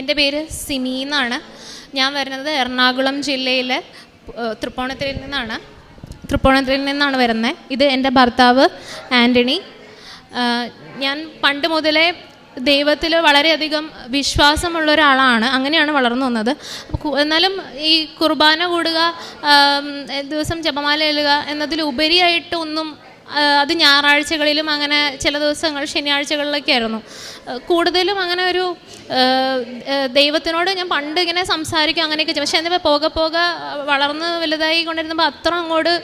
എന്റെ പേര് സിമി എന്നാണ്. ഞാൻ വരുന്നത് എറണാകുളം ജില്ലയിലെ തൃപ്പൂണിത്തുറയിൽ നിന്നാണ്. തൃപ്പൂണിത്തുറയിൽ നിന്നാണ് വരുന്നത്. ഇത് എന്റെ ഭർത്താവ് ആന്റണി. ഞാൻ പണ്ട് മുതലേ ദൈവത്തിൽ വളരെയധികം വിശ്വാസമുള്ള ഒരാളാണ്. അങ്ങനെയാണ് വളർന്നു വന്നത്. എന്നാലും ഈ കുർബാന കൂടുക ദിവസം ജപമാല എഴുതുക എന്നതിലുപരിയായിട്ട് ഒന്നും ആ, അത് ഞായറാഴ്ചകളിലും അങ്ങനെ ചില ദിവസങ്ങൾ ശനിയാഴ്ചകളിലൊക്കെ ആയിരുന്നു കൂടുതലും അങ്ങനെ ഒരു ദൈവത്തിനോട് ഞാൻ പണ്ട് ഇങ്ങനെ സംസാരിക്കും അങ്ങനെയൊക്കെ പക്ഷെ എന്നിപ്പോൾ പോകെ പോകെ വളർന്ന് വലുതായി കൊണ്ടിരുന്നപ്പോൾ അത്ര അങ്ങോട്ട്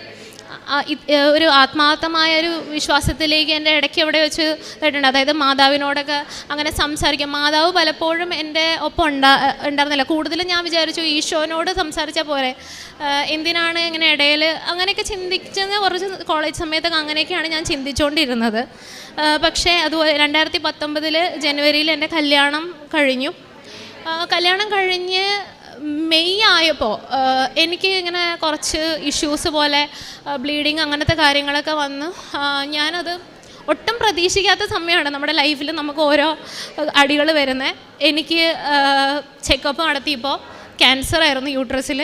ഒരു ആത്മാർത്ഥമായ ഒരു വിശ്വാസത്തിലേക്ക് എന്റെ ഇടയ്ക്ക് എവിടെ വെച്ച് കേട്ടിട്ടുണ്ട് അതായത് മാതാവിനോടൊക്കെ അങ്ങനെ സംസാരിക്കാം. മാതാവ് പലപ്പോഴും എന്റെ ഒപ്പം ഉണ്ടാ ഉണ്ടായിരുന്നില്ല. കൂടുതലും ഞാൻ വിചാരിച്ചു ഈശോനോട് സംസാരിച്ചാൽ പോരെ. എന്തിനാണ് ഇങ്ങനെ ഇടയിൽ അങ്ങനെയൊക്കെ ചിന്തിച്ചത് കുറച്ച് കോളേജ് സമയത്തൊക്കെ അങ്ങനെയൊക്കെയാണ് ഞാൻ ചിന്തിച്ചുകൊണ്ടിരുന്നത് പക്ഷേ അതുപോലെ രണ്ടായിരത്തി പത്തൊമ്പതിൽ ജനുവരിയിൽ എന്റെ കല്യാണം കഴിഞ്ഞു. കല്യാണം കഴിഞ്ഞ് മെയ് ആയപ്പോൾ എനിക്ക് ഇങ്ങനെ കുറച്ച് ഇഷ്യൂസ് പോലെ ബ്ലീഡിങ് അങ്ങനത്തെ കാര്യങ്ങളൊക്കെ വന്ന് ഞാനത് ഒട്ടും പ്രതീക്ഷിക്കാത്ത സമയമാണ് നമ്മുടെ ലൈഫിൽ നമുക്ക് ഓരോ അടികൾ വരുന്നത് എനിക്ക് ചെക്കപ്പ് നടത്തിയപ്പോൾ ക്യാൻസർ ആയിരുന്നു യൂട്രസിൽ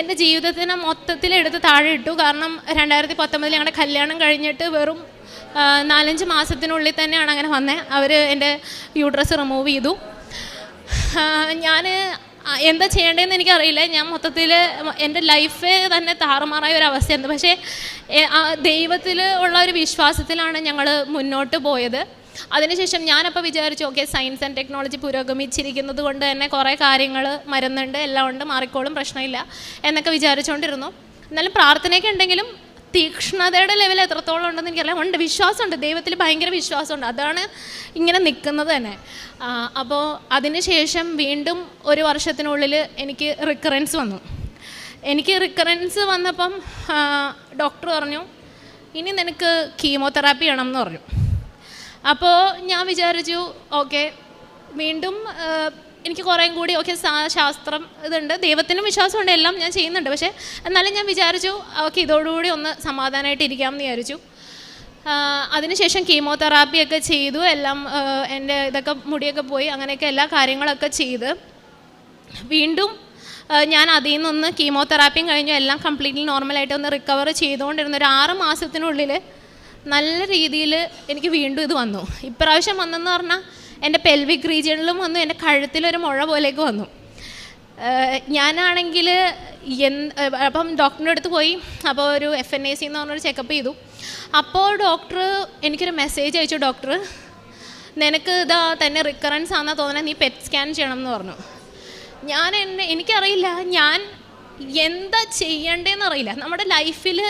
എന്റെ ജീവിതത്തിനെ മൊത്തത്തിൽ എടുത്ത് താഴെ ഇട്ടു. കാരണം രണ്ടായിരത്തി പത്തൊമ്പതിൽ ഞങ്ങളുടെ കല്യാണം കഴിഞ്ഞിട്ട് വെറും നാലഞ്ച് മാസത്തിനുള്ളിൽ തന്നെയാണ് അങ്ങനെ വന്നത് അവർ എന്റെ യൂട്രസ് റിമൂവ് ചെയ്തു. ഞാൻ എന്താ ചെയ്യേണ്ടതെന്ന് എനിക്കറിയില്ല. ഞാൻ മൊത്തത്തിൽ എന്റെ ലൈഫ് തന്നെ താറുമാറായ ഒരു അവസ്ഥയുണ്ട് പക്ഷേ ദൈവത്തിൽ ഉള്ള ഒരു വിശ്വാസത്തിലാണ് ഞങ്ങൾ മുന്നോട്ട് പോയത്. അതിനുശേഷം ഞാനപ്പോൾ വിചാരിച്ചു ഓക്കെ സയൻസ് ആൻഡ് ടെക്നോളജി പുരോഗമിച്ചിരിക്കുന്നത് കൊണ്ട് തന്നെ കുറേ കാര്യങ്ങൾ മരുന്നുണ്ട് എല്ലാം ഉണ്ട് മാറിക്കോളും പ്രശ്നമില്ല എന്നൊക്കെ വിചാരിച്ചുകൊണ്ടിരുന്നു എന്നാലും പ്രാർത്ഥനയൊക്കെ ഉണ്ടെങ്കിലും തീക്ഷ്ണതയുടെ ലെവൽ എത്രത്തോളം ഉണ്ടെന്ന് എനിക്കറിയാം ഉണ്ട് വിശ്വാസമുണ്ട്. ദൈവത്തിൽ ഭയങ്കര വിശ്വാസമുണ്ട്. അതാണ് ഇങ്ങനെ നിൽക്കുന്നത് തന്നെ. അപ്പോൾ അതിനുശേഷം വീണ്ടും ഒരു വർഷത്തിനുള്ളിൽ എനിക്ക് റിക്കറൻസ് വന്നു. എനിക്ക് റിക്കറൻസ് വന്നപ്പം ഡോക്ടർ പറഞ്ഞു ഇനി നിനക്ക് കീമോതെറാപ്പി വേണം എന്ന് പറഞ്ഞു. അപ്പോൾ ഞാൻ വിചാരിച്ചു ഓക്കെ വീണ്ടും എനിക്ക് കുറേ കൂടി ഓക്കെ ശാസ്ത്രം ഇതുണ്ട്. ദൈവത്തിനും വിശ്വാസമുണ്ട് എല്ലാം ഞാൻ ചെയ്യുന്നുണ്ട്. പക്ഷേ എന്നാലും ഞാൻ വിചാരിച്ചു ഓക്കെ ഇതോടുകൂടി ഒന്ന് സമാധാനമായിട്ട് ഇരിക്കാമെന്ന് വിചാരിച്ചു. അതിനുശേഷം കീമോതെറാപ്പിയൊക്കെ ചെയ്തു. എല്ലാം എന്റെ ഇതൊക്കെ മുടിയൊക്കെ പോയി അങ്ങനെയൊക്കെ എല്ലാ കാര്യങ്ങളൊക്കെ ചെയ്ത്. വീണ്ടും ഞാൻ അതിൽ നിന്നൊന്ന് കീമോതെറാപ്പിയും കഴിഞ്ഞു. എല്ലാം കംപ്ലീറ്റ്ലി നോർമലായിട്ട് ഒന്ന് റിക്കവർ ചെയ്തുകൊണ്ടിരുന്ന ഒരു ആറ് മാസത്തിനുള്ളിൽ നല്ല രീതിയിൽ എനിക്ക് വീണ്ടും ഇത് വന്നു. ഇപ്രാവശ്യം വന്നെന്ന് പറഞ്ഞാൽ എന്റെ പെൽവിക് റീജിയണിലും വന്നു എന്റെ കഴുത്തിലൊരു മുഴ പോലെയൊക്കെ വന്നു. ഞാനാണെങ്കിൽ എന്ത് അപ്പം ഡോക്ടറിന്റെ അടുത്ത് പോയി അപ്പോൾ ഒരു എഫ് എൻ എ സി എന്ന് പറഞ്ഞൊരു ചെക്കപ്പ് ചെയ്തു. അപ്പോൾ ഡോക്ടർ എനിക്കൊരു മെസ്സേജ് അയച്ചു ഡോക്ടർ നിനക്ക് ഇതാ തന്നെ റിക്കറൻസ് ആണെന്നാ തോന്നുന്നത് നീ പെറ്റ് സ്കാൻ ചെയ്യണം എന്ന് പറഞ്ഞു. ഞാൻ എന്നെ എനിക്കറിയില്ല ഞാൻ എന്താ ചെയ്യണ്ടേന്ന് അറിയില്ല. നമ്മുടെ ലൈഫിൽ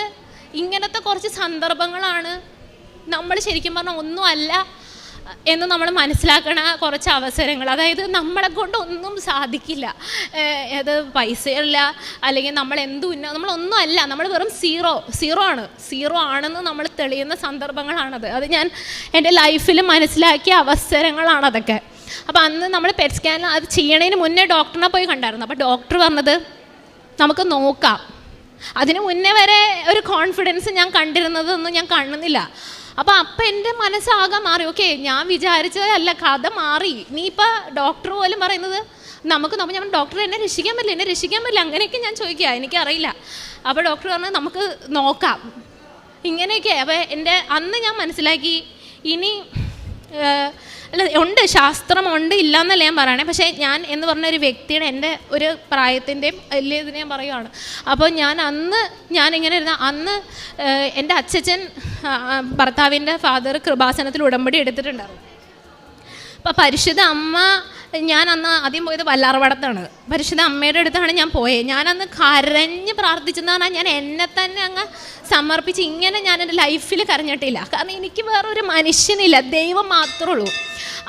ഇങ്ങനത്തെ കുറച്ച് സന്ദർഭങ്ങളാണ് നമ്മൾ ശരിക്കും പറഞ്ഞാൽ ഒന്നും അല്ല എന്ന് നമ്മൾ മനസ്സിലാക്കണ കുറച്ച് അവസരങ്ങൾ. അതായത് നമ്മളെ കൊണ്ട് ഒന്നും സാധിക്കില്ല. അത് പൈസയില്ല അല്ലെങ്കിൽ നമ്മൾ എന്തു ഉന്ന നമ്മളൊന്നും അല്ല. നമ്മൾ വെറും സീറോ സീറോ ആണ്. സീറോ ആണെന്ന് നമ്മൾ തെളിയുന്ന സന്ദർഭങ്ങളാണത്. അത് ഞാൻ എന്റെ ലൈഫിൽ മനസ്സിലാക്കിയ അവസരങ്ങളാണ് അതൊക്കെ. അപ്പോൾ അന്ന് നമ്മൾ പെറ്റ് സ്കാൻ അത് ചെയ്യണതിന് മുന്നേ ഡോക്ടറിനെ പോയി കണ്ടായിരുന്നു. അപ്പോൾ ഡോക്ടർ പറഞ്ഞത് നമുക്ക് നോക്കാം. അതിന് മുന്നേ വരെ ഒരു കോൺഫിഡൻസ് ഞാൻ കണ്ടിരുന്നതൊന്നും ഞാൻ കാണുന്നില്ല. അപ്പോൾ അപ്പം എന്റെ മനസ്സാകെ മാറി. ഓക്കെ ഞാൻ വിചാരിച്ചതല്ല കഥ മാറി. നീ ഇപ്പം ഡോക്ടർ പോലും പറയുന്നത് നമുക്ക് നമ്മൾ ഞാൻ ഡോക്ടർ എന്നെ രക്ഷിക്കാൻ പറ്റില്ല എന്നെ രക്ഷിക്കാൻ പറ്റില്ല. അങ്ങനെയൊക്കെ ഞാൻ ചോദിക്കുക എനിക്കറിയില്ല. അപ്പോൾ ഡോക്ടർ പറഞ്ഞു നമുക്ക് നോക്കാം. ഇങ്ങനെയൊക്കെ അപ്പോൾ എന്റെ അന്ന് ഞാൻ മനസ്സിലാക്കി ഇനി അല്ല ഉണ്ട് ശാസ്ത്രമുണ്ട് ഇല്ല എന്നല്ല ഞാൻ പറയണേ. പക്ഷേ ഞാൻ എന്ന് പറഞ്ഞ ഒരു വ്യക്തിയുടെ എന്റെ ഒരു പ്രായത്തിന്റെയും വലിയ ഇതിനെ ഞാൻ പറയുകയാണ് അപ്പോൾ ഞാൻ അന്ന് ഞാൻ ഇങ്ങനെ ഇരുന്ന അന്ന് എന്റെ അച്ഛച്ചൻ ഭർത്താവിന്റെ ഫാദർ കൃപാസനത്തിൽ ഉടമ്പടി എടുത്തിട്ടുണ്ടായിരുന്നു. അപ്പം പരിശുദ്ധ അമ്മ ഞാൻ അന്ന് ആദ്യം പോയത് വല്ലാർവടത്താണ്. പരിശുദ്ധ അമ്മയുടെ അടുത്താണ് ഞാൻ പോയത് ഞാനന്ന് കരഞ്ഞ് പ്രാർത്ഥിച്ചെന്ന് ഞാൻ എന്നെ തന്നെ അങ്ങ് സമർപ്പിച്ച് ഇങ്ങനെ ഞാൻ എന്റെ ലൈഫിൽ കരഞ്ഞിട്ടില്ല. കാരണം എനിക്ക് വേറൊരു മനുഷ്യനില്ല. ദൈവം മാത്രമേ ഉള്ളൂ.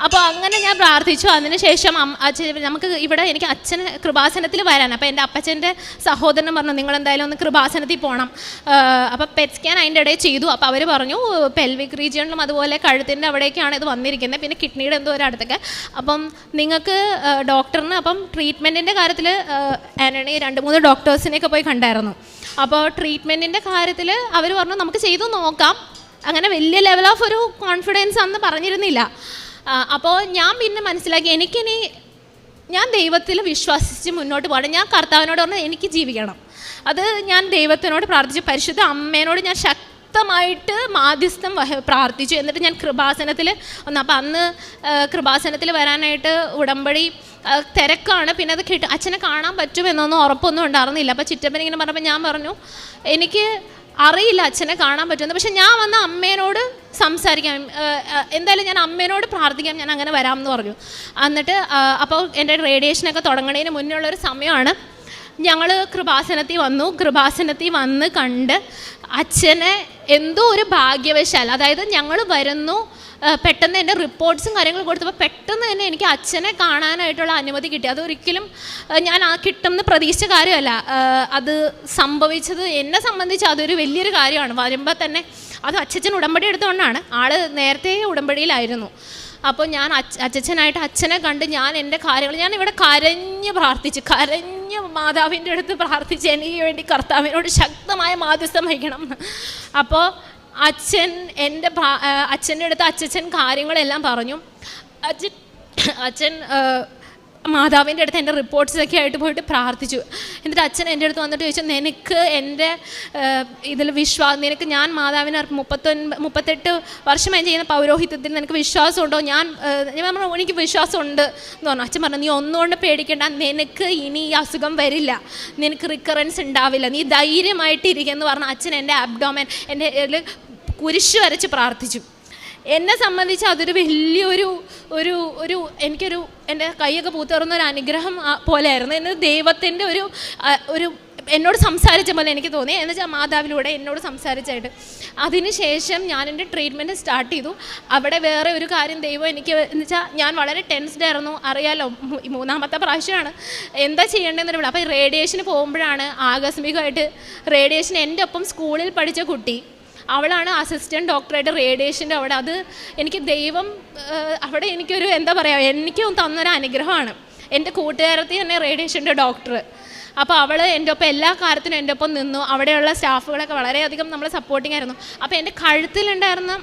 അപ്പോൾ അങ്ങനെ ഞാൻ പ്രാർത്ഥിച്ചു. അതിനുശേഷം അച്ഛൻ നമുക്ക് ഇവിടെ എനിക്ക് അച്ഛൻ കൃപാസനത്തിൽ വരാൻ അപ്പോൾ എന്റെ അപ്പച്ചന്റെ സഹോദരൻ പറഞ്ഞു നിങ്ങൾ എന്തായാലും ഒന്ന് കൃപാസനത്തിൽ പോകണം അപ്പോൾ പെറ്റ് സ്കാൻ അതിന്റെ ഇടയിൽ ചെയ്തു. അപ്പോൾ അവർ പറഞ്ഞു പെൽവിക് റീജിയണിലും അതുപോലെ കഴുത്തിന്റെ അവിടേക്കാണ് ഇത് വന്നിരിക്കുന്നത്. പിന്നെ കിഡ്നിയുടെ എന്തോ ഒരു അടുത്തൊക്കെ. അപ്പം നിങ്ങൾക്ക് ഡോക്ടറിന് അപ്പം ട്രീറ്റ്മെന്റിന്റെ കാര്യത്തിൽ ആനണി രണ്ട് മൂന്ന് ഡോക്ടേഴ്സിനെയൊക്കെ പോയി കണ്ടായിരുന്നു. അപ്പോൾ ട്രീറ്റ്മെന്റിന്റെ കാര്യത്തിൽ അവർ പറഞ്ഞു നമുക്ക് ചെയ്തു നോക്കാം. അങ്ങനെ വലിയ ലെവൽ ഓഫ് ഒരു കോൺഫിഡൻസ് അന്ന് പറഞ്ഞിരുന്നില്ല. അപ്പോൾ ഞാൻ പിന്നെ മനസ്സിലാക്കി എനിക്കിനി ഞാൻ ദൈവത്തിൽ വിശ്വസിച്ച് മുന്നോട്ട് പോകണം. ഞാൻ കർത്താവിനോട് പറഞ്ഞാൽ എനിക്ക് ജീവിക്കണം. അത് ഞാൻ ദൈവത്തിനോട് പ്രാർത്ഥിച്ചു. പരിശുദ്ധ അമ്മേനോട് ഞാൻ ശക്തമായിട്ട് മാധ്യസ്ഥം വഹ പ്രാർത്ഥിച്ചു. എന്നിട്ട് ഞാൻ കൃപാസനത്തിൽ ഒന്ന് അപ്പം അന്ന് കൃപാസനത്തിൽ വരാനായിട്ട് ഉടമ്പടി തിരക്കാണ്. പിന്നെ അത് കിട്ടും അച്ഛനെ കാണാൻ പറ്റുമെന്നൊന്നും ഉറപ്പൊന്നും ഉണ്ടായിരുന്നില്ല. അപ്പോൾ ചിറ്റപ്പൻ ഇങ്ങനെ പറഞ്ഞപ്പോൾ ഞാൻ പറഞ്ഞു എനിക്ക് അറിയില്ല അച്ഛനെ കാണാൻ പറ്റുമെന്ന്. പക്ഷെ ഞാൻ വന്ന അമ്മേനോട് സംസാരിക്കാം. എന്തായാലും ഞാൻ അമ്മേനോട് പ്രാർത്ഥിക്കാം ഞാൻ അങ്ങനെ വരാമെന്ന് പറഞ്ഞു. എന്നിട്ട് അപ്പോൾ എന്റെ റേഡിയേഷനൊക്കെ തുടങ്ങുന്നതിന് മുന്നേ ഉള്ളൊരു സമയമാണ്. ഞങ്ങൾ കൃപാസനത്തിൽ വന്നു. കൃപാസനത്തിൽ വന്ന് കണ്ട് അച്ഛനെ എന്തോ ഒരു ഭാഗ്യവശാൽ അതായത് ഞങ്ങൾ വരുന്നു പെട്ടെന്ന് എന്റെ റിപ്പോർട്ട്സും കാര്യങ്ങളും കൊടുത്തപ്പോൾ പെട്ടെന്ന് തന്നെ എനിക്ക് അച്ഛനെ കാണാനായിട്ടുള്ള അനുമതി കിട്ടി. അതൊരിക്കലും ഞാൻ ആ കിട്ടുമെന്ന് പ്രതീക്ഷിച്ച കാര്യമല്ല. അത് സംഭവിച്ചത് എന്നെ സംബന്ധിച്ച് അതൊരു വലിയൊരു കാര്യമാണ്. വരുമ്പോൾ തന്നെ അത് അച്ഛച്ചൻ ഉടമ്പടി എടുത്തുകൊണ്ടാണ്. ആൾ നേരത്തെ ഉടമ്പടിയിലായിരുന്നു. അപ്പോൾ ഞാൻ അച്ഛ അച്ഛനായിട്ട് അച്ഛനെ കണ്ട് ഞാൻ എന്റെ കാര്യങ്ങൾ ഞാൻ ഇവിടെ കരഞ്ഞ് പ്രാർത്ഥിച്ചു. കരഞ്ഞ് മാതാവിന്റെ അടുത്ത് പ്രാർത്ഥിച്ച് എനിക്ക് വേണ്ടി കർത്താവിനോട് ശക്തമായ മാധ്യസ്ഥം വഹിക്കണം. അപ്പോൾ അച്ഛൻ എന്റെ അച്ഛന്റെ അടുത്ത് അച്ഛൻ കാര്യങ്ങളെല്ലാം പറഞ്ഞു അച്ഛൻ അച്ഛൻ മാതാവിന്റെ അടുത്ത് എന്റെ റിപ്പോർട്ട്സൊക്കെ ആയിട്ട് പോയിട്ട് പ്രാർത്ഥിച്ചു. എന്നിട്ട് അച്ഛൻ എന്റെ അടുത്ത് വന്നിട്ട് ചോദിച്ചു നിനക്ക് എന്റെ ഇതിൽ വിശ്വാസം നിനക്ക് ഞാൻ മാതാവിനെ മുപ്പത്തൊൻപത് മുപ്പത്തൊൻപ മുപ്പത്തെട്ട് വർഷമായി ചെയ്യുന്ന പൗരോഹിത്യത്തിൽ നിനക്ക് വിശ്വാസമുണ്ടോ? ഞാൻ ഞാൻ എനിക്ക് വിശ്വാസമുണ്ട് എന്ന് പറഞ്ഞു. അച്ഛൻ പറഞ്ഞു നീ ഒന്നുകൊണ്ട് പേടിക്കേണ്ട നിനക്ക് ഇനി ഈ അസുഖം വരില്ല. നിനക്ക് റിക്കറൻസ് ഉണ്ടാവില്ല. നീ ധൈര്യമായിട്ട് ഇരിക്കുമെന്ന് പറഞ്ഞ അച്ഛൻ എന്റെ അബ്ഡോമൻ എന്റെ കുരിശ് വരച്ച് പ്രാർത്ഥിച്ചു. എന്നെ സംബന്ധിച്ച് അതൊരു വലിയൊരു ഒരു ഒരു എനിക്കൊരു എന്റെ കൈയൊക്കെ പൂത്തുറന്ന ഒരു അനുഗ്രഹം പോലെയായിരുന്നു. എന്നത് ദൈവത്തിന്റെ ഒരു ഒരു എന്നോട് സംസാരിച്ച പോലെ എനിക്ക് തോന്നി. എന്ന് വെച്ചാൽ മാതാവിലൂടെ എന്നോട് സംസാരിച്ചായിട്ട്. അതിനുശേഷം ഞാൻ എന്റെ ട്രീറ്റ്മെന്റ് സ്റ്റാർട്ട് ചെയ്തു. അവിടെ വേറെ ഒരു കാര്യം ദൈവം എനിക്ക് എന്ന് വെച്ചാൽ ഞാൻ വളരെ ടെൻസ്ഡ് ആയിരുന്നു. അറിയാലോ മൂന്നാമത്തെ പ്രാവശ്യമാണ്. എന്താ ചെയ്യേണ്ടതെന്ന് പറയുമ്പോൾ അപ്പോൾ റേഡിയേഷന് പോകുമ്പോഴാണ് ആകസ്മികമായിട്ട് റേഡിയേഷൻ എന്റെ ഒപ്പം സ്കൂളിൽ പഠിച്ച കുട്ടി അവളാണ് അസിസ്റ്റന്റ് ഡോക്ടറായിട്ട് റേഡിയേഷന്റെ അവിടെ. അത് എനിക്ക് ദൈവം അവിടെ എനിക്കൊരു എന്താ പറയുക എനിക്ക് തന്നൊരു അനുഗ്രഹമാണ്. എന്റെ കൂട്ടുകാരത്തി തന്നെ റേഡിയേഷന്റെ ഡോക്ടർ അപ്പോൾ അവൾ എന്റെ ഒപ്പം എല്ലാ കാര്യത്തിനും എന്റെ ഒപ്പം നിന്നു. അവിടെയുള്ള സ്റ്റാഫുകളൊക്കെ വളരെയധികം നമ്മളെ സപ്പോർട്ടിങ് ആയിരുന്നു. അപ്പോൾ എന്റെ കഴുത്തിലുണ്ടായിരുന്ന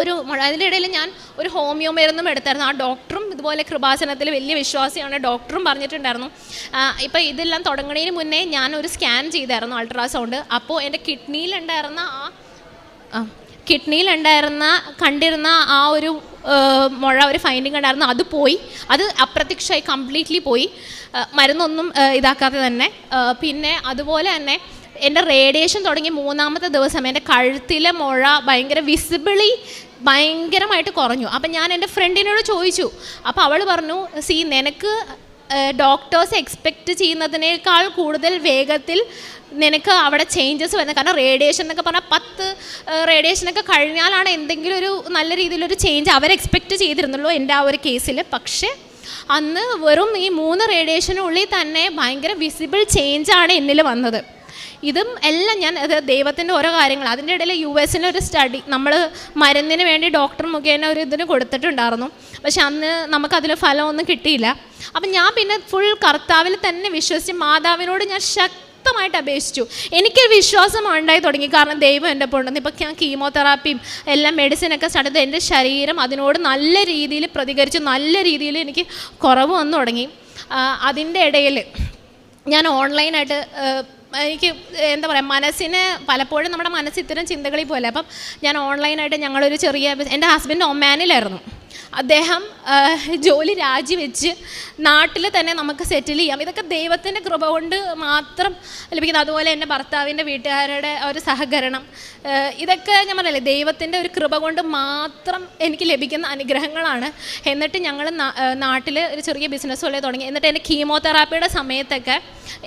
ഒരു അതിന്റെ ഇടയിൽ ഞാൻ ഒരു ഹോമിയോ മരുന്നും എടുത്തായിരുന്നു. ആ ഡോക്ടറും ഇതുപോലെ കൃപാസനത്തിൽ വലിയ വിശ്വാസിയാണ് ഡോക്ടറും പറഞ്ഞിട്ടുണ്ടായിരുന്നു. ഇപ്പോൾ ഇതെല്ലാം തുടങ്ങുന്നതിന് മുന്നേ ഞാൻ ഒരു സ്കാൻ ചെയ്തായിരുന്നു അൾട്രാസൗണ്ട് അപ്പോൾ എന്റെ കിഡ്നിയിലുണ്ടായിരുന്ന ആ ആ. കിഡ്നിയിലുണ്ടായിരുന്ന കണ്ടിരുന്ന ആ ഒരു മുഴ ഒരു ഫൈൻഡിങ് ഉണ്ടായിരുന്നു അത് പോയി. അത് അപ്രത്യക്ഷമായി കംപ്ലീറ്റ്ലി പോയി. മരുന്നൊന്നും ഇതാക്കാതെ തന്നെ. പിന്നെ അതുപോലെ തന്നെ എന്റെ റേഡിയേഷൻ തുടങ്ങി മൂന്നാമത്തെ ദിവസം എന്റെ കഴുത്തിലെ മുഴ ഭയങ്കര വിസിബിളി ഭയങ്കരമായിട്ട് കുറഞ്ഞു. അപ്പം ഞാൻ എന്റെ ഫ്രണ്ടിനോട് ചോദിച്ചു. അപ്പോൾ അവൾ പറഞ്ഞു സീ നിനക്ക് ഡോക്ടേഴ്സ് എക്സ്പെക്റ്റ് ചെയ്യുന്നതിനേക്കാൾ കൂടുതൽ വേഗത്തിൽ നിനക്ക് അവിടെ ചേഞ്ചസ് വരുന്നത്. കാരണം റേഡിയേഷൻ എന്നൊക്കെ പറഞ്ഞാൽ പത്ത് റേഡിയേഷനൊക്കെ കഴിഞ്ഞാലാണ് എന്തെങ്കിലും ഒരു നല്ല രീതിയിലൊരു ചേഞ്ച് അവർ എക്സ്പെക്റ്റ് ചെയ്തിരുന്നുള്ളൂ എന്റെ ആ ഒരു കേസിൽ പക്ഷേ അന്ന് വെറും ഈ മൂന്ന് റേഡിയേഷനുള്ളിൽ തന്നെ ഭയങ്കര വിസിബിൾ ചേഞ്ചാണ് എന്നിൽ വന്നത്. ഇതും എല്ലാം ഞാൻ അത് ദൈവത്തിന്റെ ഓരോ കാര്യങ്ങൾ അതിന്റെ ഇടയിൽ യു എസിന്റെ ഒരു സ്റ്റഡി നമ്മൾ മരുന്നിന് വേണ്ടി ഡോക്ടർ മുഖേന ഒരു ഇതിന് കൊടുത്തിട്ടുണ്ടായിരുന്നു. പക്ഷെ അന്ന് നമുക്കതിൽ ഫലമൊന്നും കിട്ടിയില്ല. അപ്പം ഞാൻ പിന്നെ ഫുൾ കർത്താവിൽ തന്നെ വിശ്വസിച്ച് മാതാവിനോട് ഞാൻ ശക്തമായിട്ട് അപേക്ഷിച്ചു. എനിക്ക് വിശ്വാസം ഉണ്ടായി തുടങ്ങി. കാരണം ദൈവം എന്റെ ഒപ്പം ഉണ്ടെന്ന്. ഇപ്പം ഞാൻ കീമോതെറാപ്പിയും എല്ലാം മെഡിസിനൊക്കെ സ്റ്റാർട്ട് ചെയ്ത് എന്റെ ശരീരം അതിനോട് നല്ല രീതിയിൽ പ്രതികരിച്ചു. നല്ല രീതിയിൽ എനിക്ക് കുറവ് വന്നു തുടങ്ങി. അതിന്റെ ഇടയിൽ ഞാൻ ഓൺലൈനായിട്ട് എനിക്ക് എന്താ പറയുക മനസ്സിന് പലപ്പോഴും നമ്മുടെ മനസ്സ് ഇത്തരം ചിന്തകളിൽ പോലെ അപ്പം ഞാൻ ഓൺലൈനായിട്ട് ഞങ്ങളൊരു ചെറിയ എന്റെ ഹസ്ബൻഡ് ഒമാനിലായിരുന്നു അദ്ദേഹം ജോലി രാജിവെച്ച് നാട്ടിൽ തന്നെ നമുക്ക് സെറ്റിൽ ചെയ്യാം. ഇതൊക്കെ ദൈവത്തിന്റെ കൃപ കൊണ്ട് മാത്രം ലഭിക്കുന്നത് അതുപോലെ എന്റെ ഭർത്താവിന്റെ വീട്ടുകാരുടെ ഒരു സഹകരണം. ഇതൊക്കെ ഞാൻ പറഞ്ഞില്ലേ ദൈവത്തിന്റെ ഒരു കൃപ കൊണ്ട് മാത്രം എനിക്ക് ലഭിക്കുന്ന അനുഗ്രഹങ്ങളാണ്. എന്നിട്ട് ഞങ്ങൾ നാട്ടിൽ ഒരു ചെറിയ ബിസിനസ് പോലെ തുടങ്ങി. എന്നിട്ട് എന്റെ കീമോതെറാപ്പിയുടെ സമയത്തൊക്കെ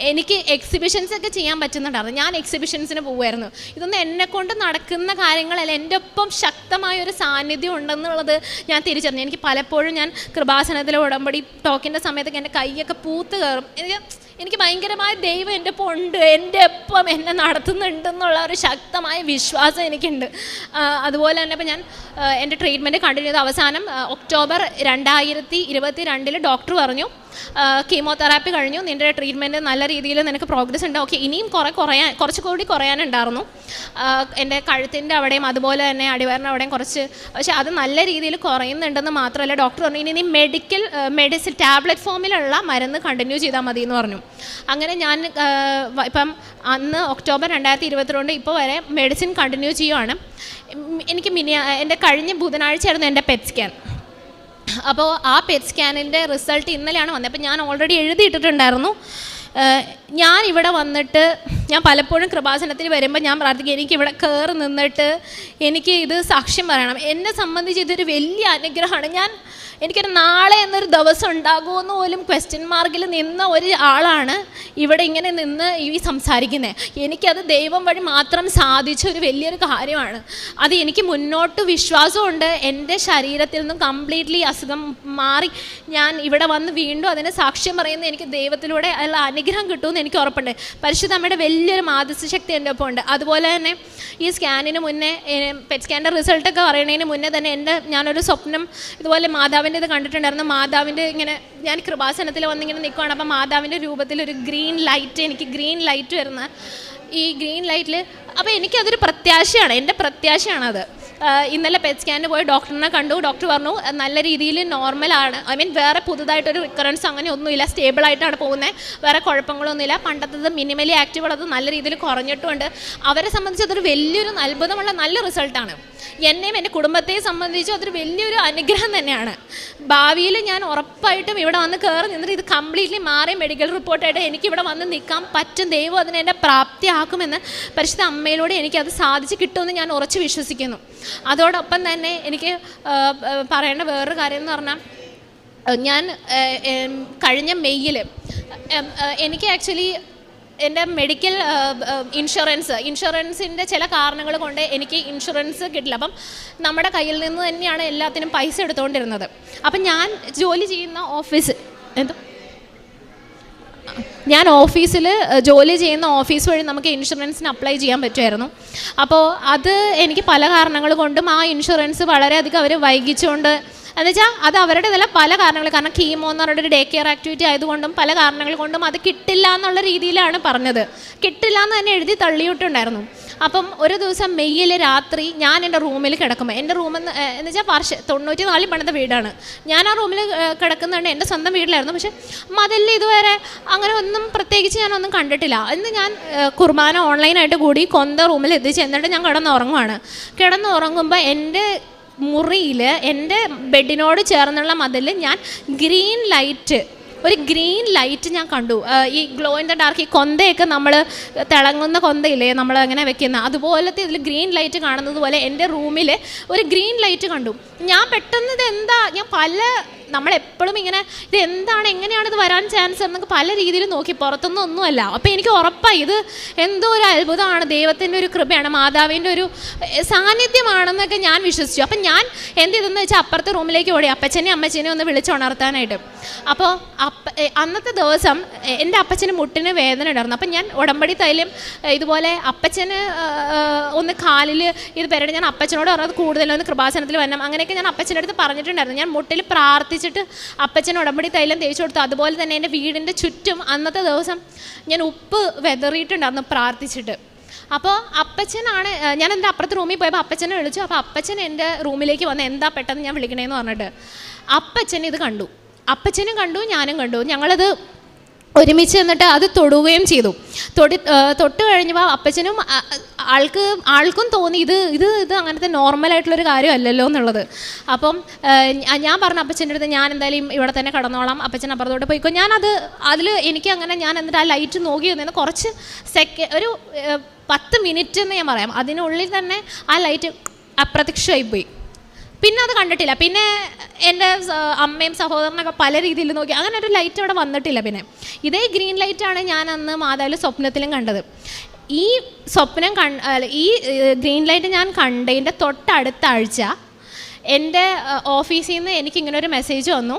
എനിക്ക് എക്സിബിഷൻസ് ഒക്കെ ചെയ്യാൻ പറ്റുന്നുണ്ടായിരുന്നു. ഞാൻ എക്സിബിഷൻസിന് പോകുമായിരുന്നു ഇതൊന്നും എന്നെ കൊണ്ട് നടക്കുന്ന കാര്യങ്ങളല്ല. എന്റെ ഒപ്പം ശക്തമായ ഒരു സാന്നിധ്യം ഉണ്ടെന്നുള്ളത് ഞാൻ തിരിച്ചറിഞ്ഞു എനിക്ക് പലപ്പോഴും ഞാൻ കൃപാസനത്തിലെ ഉടമ്പടി ടോക്കിന്റെ സമയത്തൊക്കെ എന്റെ കൈയൊക്കെ പൂത്ത് കയറും. എനിക്ക് എനിക്ക് ഭയങ്കരമായ ദൈവം എന്റെ പൊണ്ട് എന്റെ ഒപ്പം എന്നെ നടത്തുന്നുണ്ടെന്നുള്ള ഒരു ശക്തമായ വിശ്വാസം എനിക്കുണ്ട്. അതുപോലെ തന്നെ ഇപ്പം ഞാൻ എന്റെ ട്രീറ്റ്മെന്റ് കണ്ടിന്യൂ ചെയ്ത് അവസാനം ഒക്ടോബർ രണ്ടായിരത്തി ഇരുപത്തി രണ്ടിൽ ഡോക്ടർ പറഞ്ഞു കീമോതെറാപ്പി കഴിഞ്ഞു നിന്റെ ട്രീറ്റ്മെന്റ് നല്ല രീതിയിൽ നിനക്ക് പ്രോഗ്രസ് ഉണ്ട്. ഓക്കെ ഇനിയും കുറേ കുറയാൻ കുറച്ച് കൂടി കുറയാനുണ്ടായിരുന്നു. എന്റെ കഴുത്തിന്റെ അവിടെയും അതുപോലെ തന്നെ അടിവാറിന്റെ അവിടെയും കുറച്ച് പക്ഷേ അത് നല്ല രീതിയിൽ കുറയുന്നുണ്ടെന്ന് മാത്രമല്ല ഡോക്ടർ പറഞ്ഞു ഇനി നീ മെഡിക്കൽ മെഡിസിൻ ടാബ്ലറ്റ് ഫോമിലുള്ള മരുന്ന് കണ്ടിന്യൂ ചെയ്താൽ മതി എന്ന് പറഞ്ഞു. അങ്ങനെ ഞാൻ ഇപ്പം അന്ന് ഒക്ടോബർ രണ്ടായിരത്തി ഇരുപത്തിരണ്ട് ഇപ്പോൾ വരെ മെഡിസിൻ കണ്ടിന്യൂ ചെയ്യുവാണ്. എനിക്ക് മിനി എന്റെ കഴിഞ്ഞ ബുധനാഴ്ചയായിരുന്നു എന്റെ പെറ്റ് സ്കാൻ അപ്പോൾ ആ പെറ്റ് സ്കാനിന്റെ റിസൾട്ട് ഇന്നലെയാണ് വന്നത്. അപ്പോൾ ഞാൻ ഓൾറെഡി എഴുതിയിട്ടിട്ടുണ്ടായിരുന്നു. ഞാൻ ഇവിടെ വന്നിട്ട് ഞാൻ പലപ്പോഴും കൃപാസനത്തിൽ വരുമ്പോൾ ഞാൻ പ്രാർത്ഥിക്കും എനിക്ക് ഇവിടെ കയറി നിന്നിട്ട് എനിക്ക് ഇത് സാക്ഷ്യം പറയണം. എന്നെ സംബന്ധിച്ച് ഇതൊരു വലിയ അനുഗ്രഹമാണ്. ഞാൻ എനിക്കൊരു നാളെ എന്നൊരു ദിവസം ഉണ്ടാകുമെന്ന് പോലും ക്വസ്റ്റ്യൻ മാർക്കിൽ നിന്ന ഒരു ആളാണ് ഇവിടെ ഇങ്ങനെ നിന്ന് ഈ സംസാരിക്കുന്നത് എനിക്കത് ദൈവം വഴി മാത്രം സാധിച്ച ഒരു വലിയൊരു കാര്യമാണ്. അത് എനിക്ക് മുന്നോട്ട് വിശ്വാസമുണ്ട്. എന്റെ ശരീരത്തിൽ നിന്നും കംപ്ലീറ്റ്ലി അസുഖം മാറി ഞാൻ ഇവിടെ വന്ന് വീണ്ടും അതിന് സാക്ഷ്യം പറയുന്ന എനിക്ക് ദൈവത്തിലൂടെ അതിൽ അനുഗ്രഹം കിട്ടുമെന്ന് എനിക്ക് ഉറപ്പുണ്ട്. പരിശുദ്ധ അമ്മയുടെ വലിയൊരു മാതൃശക്തി ശക്തി എന്റെ ഒപ്പം ഉണ്ട്. അതുപോലെ തന്നെ ഈ സ്കാനിന് മുന്നേ പെറ്റ് സ്കാനിന്റെ റിസൾട്ടൊക്കെ പറയുന്നതിന് മുന്നേ തന്നെ എന്റെ ഞാനൊരു സ്വപ്നം ഇതുപോലെ മാതാവിന്റെ ഇത് കണ്ടിട്ടുണ്ടായിരുന്നു. മാതാവിന്റെ ഇങ്ങനെ ഞാൻ കൃപാസനത്തിൽ വന്നിങ്ങനെ നിൽക്കുകയാണ് അപ്പം മാതാവിന്റെ രൂപത്തിൽ ഒരു ഗ്രീൻ ലൈറ്റ് എനിക്ക് ഗ്രീൻ ലൈറ്റ് വരുന്ന ഈ ഗ്രീൻ ലൈറ്റിൽ അപ്പോൾ എനിക്കതൊരു പ്രത്യാശയാണ്. എന്റെ പ്രത്യാശയാണത്. ഇന്നലെ പെറ്റ് സ്കാനിന് പോയി ഡോക്ടറിനെ കണ്ടു. ഡോക്ടർ പറഞ്ഞു "അഹ് നല്ല രീതിയിൽ നോർമലാണ് ഐ മീൻ വേറെ പുതുതായിട്ടൊരു റിക്കറൻസ് അങ്ങനെ ഒന്നുമില്ല. സ്റ്റേബിൾ ആയിട്ടാണ് പോകുന്നത് വേറെ കുഴപ്പങ്ങളൊന്നുമില്ല. പണ്ടത്തത് മിനിമലി ആക്റ്റീവ് ഉള്ളത് നല്ല രീതിയിൽ കുറഞ്ഞിട്ടുമുണ്ട് അവരെ സംബന്ധിച്ച് അതൊരു വലിയൊരു അത്ഭുതമുള്ള നല്ല റിസൾട്ടാണ് എന്നെയും എന്റെ കുടുംബത്തെയും സംബന്ധിച്ച് അതൊരു വലിയൊരു അനുഗ്രഹം തന്നെയാണ്. ഭാവിയിൽ ഞാൻ ഉറപ്പായിട്ടും ഇവിടെ വന്ന് കയറി നിന്നിട്ട് ഇത് കംപ്ലീറ്റ്ലി മാറി മെഡിക്കൽ റിപ്പോർട്ടായിട്ട് എനിക്ക് ഇവിടെ വന്ന് നിൽക്കാൻ പറ്റും. ദൈവം അതിനെ എന്റെ പ്രാപ്തിയാക്കുമെന്ന് പരിശുദ്ധ അമ്മയിലൂടെ എനിക്കത് സാധിച്ച് കിട്ടുമെന്ന് ഞാൻ ഉറച്ച് വിശ്വസിക്കുന്നു. അതോടൊപ്പം തന്നെ എനിക്ക് പറയേണ്ട വേറൊരു കാര്യം എന്ന് പറഞ്ഞാൽ ഞാൻ കഴിഞ്ഞ മെയ്യിൽ എനിക്ക് ആക്ച്വലി എന്റെ മെഡിക്കൽ ഇൻഷുറൻസ് ഇൻഷുറൻസിന്റെ ചില കാരണങ്ങൾ കൊണ്ട് എനിക്ക് ഇൻഷുറൻസ് കിട്ടില്ല. അപ്പം നമ്മുടെ കയ്യിൽ നിന്ന് തന്നെയാണ് എല്ലാത്തിനും പൈസ എടുത്തുകൊണ്ടിരുന്നത് അപ്പം ഞാൻ ജോലി ചെയ്യുന്ന ഓഫീസ് എന്തോ ഞാൻ ഓഫീസിൽ ജോലി ചെയ്യുന്ന ഓഫീസ് വഴി നമുക്ക് ഇൻഷുറൻസിന് അപ്ലൈ ചെയ്യാൻ പറ്റുമായിരുന്നു. അപ്പോൾ അത് എനിക്ക് പല കാരണങ്ങൾ കൊണ്ടും ആ ഇൻഷുറൻസ് വളരെയധികം അവർ വൈകിച്ചുകൊണ്ട് എന്നുവെച്ചാൽ അത് അവരുടെ അവരുടേതല്ല പല കാരണങ്ങൾ. കാരണം കീമോ എന്ന് പറഞ്ഞൊരു ഡേ കെയർ ആക്ടിവിറ്റി ആയതുകൊണ്ടും പല കാരണങ്ങൾ കൊണ്ടും അത് കിട്ടില്ല എന്നുള്ള രീതിയിലാണ് പറഞ്ഞത്. കിട്ടില്ല എന്ന് തന്നെ എഴുതി തള്ളിയിട്ടുണ്ടായിരുന്നു. അപ്പം ഒരു ദിവസം മെയ്യിൽ രാത്രി ഞാൻ എന്റെ റൂമിൽ കിടക്കുമ്പോൾ എന്റെ റൂമെന്ന് എന്ന് വെച്ചാൽ വർഷ തൊണ്ണൂറ്റി നാലിൽ പണിത വീടാണ്. ഞാൻ ആ റൂമിൽ കിടക്കുന്നുണ്ട് എന്റെ സ്വന്തം വീട്ടിലായിരുന്നു. പക്ഷേ മതിലിൽ ഇതുവരെ അങ്ങനെ ഒന്നും പ്രത്യേകിച്ച് ഞാനൊന്നും കണ്ടിട്ടില്ല. ഇന്ന് ഞാൻ കുർബാന ഓൺലൈനായിട്ട് കൂടി കൊന്ത റൂമിൽ എത്തിച്ച് എന്നിട്ട് ഞാൻ കിടന്നുറങ്ങുവാണ്. കിടന്നുറങ്ങുമ്പോൾ എന്റെ മുറിയിൽ എന്റെ ബെഡിനോട് ചേർന്നുള്ള മതിൽ ഞാൻ ഗ്രീൻ ലൈറ്റ് ഒരു ഗ്രീൻ ലൈറ്റ് ഞാൻ കണ്ടു. ഈ ഗ്ലോ ഇൻ ദ ഡാർക്ക് ഈ കൊന്തയൊക്കെ നമ്മൾ തിളങ്ങുന്ന കൊന്തയില്ലേ നമ്മൾ അങ്ങനെ വെക്കുന്ന അതുപോലത്തെ ഇതിൽ ഗ്രീൻ ലൈറ്റ് കാണുന്നത് പോലെ എന്റെ റൂമിൽ ഒരു ഗ്രീൻ ലൈറ്റ് കണ്ടു. ഞാൻ പെട്ടെന്ന് ഇത് എന്താ ഞാൻ പല നമ്മളെപ്പോഴും ഇങ്ങനെ ഇത് എന്താണ്? എങ്ങനെയാണ് ഇത് വരാൻ ചാൻസ് എന്നൊക്കെ പല രീതിയിൽ നോക്കി. പുറത്തൊന്നും ഒന്നുമല്ല. അപ്പോൾ എനിക്ക് ഉറപ്പായി ഇത് എന്തോ ഒരു അത്ഭുതമാണ്. ദൈവത്തിന്റെ ഒരു കൃപയാണ് മാതാവിന്റെ ഒരു സാന്നിധ്യമാണെന്നൊക്കെ ഞാൻ വിശ്വസിച്ചു. അപ്പം ഞാൻ എന്ത് ചെയ്തെന്ന് വെച്ചാൽ അപ്പുറത്തെ റൂമിലേക്ക് ഓടി. അപ്പച്ചനെയും അമ്മച്ചനെയും ഒന്ന് വിളിച്ചുണർത്താനായിട്ട് അപ്പോൾ അപ്പ അന്നത്തെ ദിവസം എന്റെ അപ്പച്ചന് മുട്ടിന് വേദന ഉണ്ടായിരുന്നു. അപ്പം ഞാൻ ഉടമ്പടി തൈലം ഇതുപോലെ അപ്പച്ചന് ഒന്ന് കാലിൽ ഇത് പെരടി ഞാൻ അപ്പച്ചനോട് പറഞ്ഞത് കൂടുതലൊന്ന് കൃപാസനത്തിൽ വരണം. അങ്ങനെയൊക്കെ ഞാൻ അപ്പച്ചന്റെ അടുത്ത് പറഞ്ഞിട്ടുണ്ടായിരുന്നു. ഞാൻ മുട്ടിൽ പ്രാർത്ഥിച്ചിട്ട് അപ്പച്ചൻ ഉടമ്പടി തൈലം തേച്ചു കൊടുത്തു. അതുപോലെ തന്നെ എന്റെ വീടിന്റെ ചുറ്റും അന്നത്തെ ദിവസം ഞാൻ ഉപ്പ് വെതറിയിട്ടുണ്ടായിരുന്നു പ്രാർത്ഥിച്ചിട്ട്. അപ്പോൾ അപ്പച്ചനാണ് ഞാൻ എന്റെ അപ്പുറത്തെ റൂമിൽ പോയപ്പോൾ അപ്പച്ചനെ വിളിച്ചു. അപ്പോൾ അപ്പച്ചൻ എന്റെ റൂമിലേക്ക് വന്ന് എന്താ പെട്ടെന്ന് ഞാൻ വിളിക്കണേന്ന്? പറഞ്ഞിട്ട് അപ്പച്ചൻ ഇത് കണ്ടു. അപ്പച്ചനും കണ്ടു ഞാനും കണ്ടു. ഞങ്ങളത് ഒരുമിച്ച് എന്നിട്ട് അത് തൊടുകയും ചെയ്തു. തൊടി തൊട്ട് കഴിഞ്ഞപ്പോൾ അപ്പച്ചനും ആൾക്ക് ആൾക്കും തോന്നി ഇത് ഇത് ഇത് അങ്ങനത്തെ നോർമലായിട്ടുള്ളൊരു കാര്യമല്ലല്ലോ എന്നുള്ളത്. അപ്പം ഞാൻ പറഞ്ഞ അപ്പച്ചന്റെ അടുത്ത് ഞാൻ എന്തായാലും ഇവിടെ തന്നെ കടന്നോളാം. അപ്പച്ചൻ അപ്പുറത്തോട്ട് പോയിക്കോ. ഞാനത് അതിൽ എനിക്ക് അങ്ങനെ ഞാൻ എന്നിട്ട് ആ ലൈറ്റ് നോക്കി നിന്ന് കുറച്ച് സെക്ക ഒരു പത്ത് മിനിറ്റ് എന്ന് ഞാൻ പറയാം. അതിനുള്ളിൽ തന്നെ ആ ലൈറ്റ് അപ്രത്യക്ഷമായി പോയി. പിന്നെ അത് കണ്ടിട്ടില്ല. പിന്നെ എന്റെ അമ്മയും സഹോദരനൊക്കെ പല രീതിയിൽ നോക്കി. അങ്ങനെ ഒരു ലൈറ്റ് അവിടെ വന്നിട്ടില്ല പിന്നെ. ഇതേ ഗ്രീൻ ലൈറ്റാണ് ഞാൻ അന്ന് മാതാവിൽ സ്വപ്നത്തിലും കണ്ടത്. ഈ സ്വപ്നം കൺ ഈ ഗ്രീൻ ലൈറ്റ് ഞാൻ കണ്ടതിന്റെ തൊട്ടടുത്ത ആഴ്ച എന്റെ ഓഫീസിൽ നിന്ന് എനിക്കിങ്ങനെ ഒരു മെസ്സേജ് വന്നു.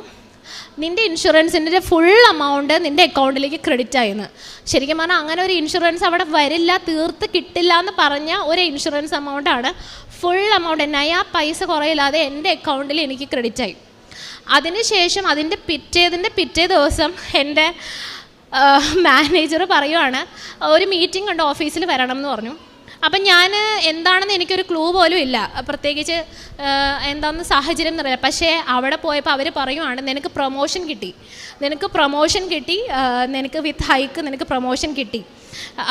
നിന്റെ ഇൻഷുറൻസിന്റെ ഫുൾ എമൗണ്ട് നിന്റെ അക്കൗണ്ടിലേക്ക് ക്രെഡിറ്റ് ആയിരുന്നു ശരിക്കും പറഞ്ഞാൽ അങ്ങനെ ഒരു ഇൻഷുറൻസ് അവിടെ വരില്ല തീർത്ത് കിട്ടില്ല എന്ന് പറഞ്ഞ ഒരു ഇൻഷുറൻസ് എമൗണ്ടാണ് ഫുൾ എമൗണ്ട് നയാ പൈസ കുറയില്ലാതെ എന്റെ അക്കൗണ്ടിൽ എനിക്ക് ക്രെഡിറ്റ് ആയി. അതിനുശേഷം അതിന്റെ പിറ്റേതിന്റെ പിറ്റേ ദിവസം എന്റെ മാനേജർ പറയുവാണ് ഒരു മീറ്റിംഗ് ഉണ്ട് ഓഫീസിൽ വരണം എന്ന് പറഞ്ഞു. അപ്പം ഞാൻ എന്താണെന്ന് എനിക്കൊരു ക്ലൂ പോലും ഇല്ല. പ്രത്യേകിച്ച് എന്താണെന്ന് സാഹചര്യം എന്നറിയില്ല. പക്ഷേ അവിടെ പോയപ്പോൾ അവർ പറയുവാണ് നിനക്ക് പ്രൊമോഷൻ കിട്ടി. നിനക്ക് പ്രൊമോഷൻ കിട്ടി. നിനക്ക് വിത്ത് ഹൈക്ക് നിനക്ക് പ്രൊമോഷൻ കിട്ടി.